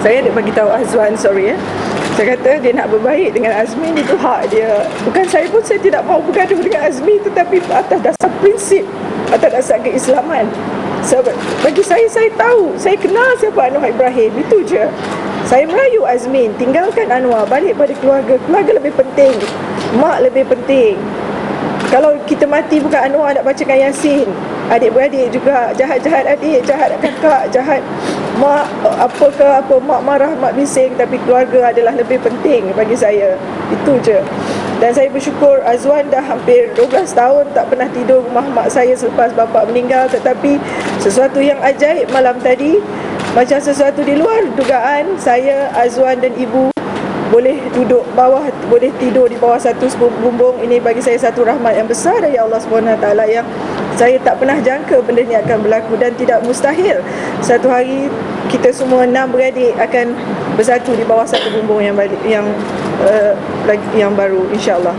Saya nak bagi tahu Azwan sorry ya. Saya kata dia nak berbaik dengan Azmi itu hak dia. Bukan saya pun saya tidak mau bergaduh dengan Azmi tetapi atas dasar prinsip atas dasar keislaman. Sebab bagi saya saya tahu, saya kenal siapa Anwar Ibrahim itu je. Saya merayu Azmin tinggalkan Anwar balik pada keluarga. Keluarga lebih penting. Mak lebih penting. Kalau kita mati bukan Anwar nak bacakan Yasin. Adik-beradik juga jahat-jahat adik, jahat kakak, jahat mak apa ke apa mak marah mak bising tapi keluarga adalah lebih penting bagi saya. Itu je. Dan saya bersyukur Azwan dah hampir 12 tahun tak pernah tidur rumah mak saya selepas bapa meninggal tetapi sesuatu yang ajaib malam tadi macam sesuatu di luar dugaan saya Azwan dan ibu boleh duduk bawah boleh tidur di bawah satu bumbung. Ini bagi saya satu rahmat yang besar dari Allah Subhanahu Taala yang saya tak pernah jangka benda ni akan berlaku dan tidak mustahil. Satu hari kita semua enam beradik akan bersatu di bawah satu bumbung yang yang uh, yang baru insyaallah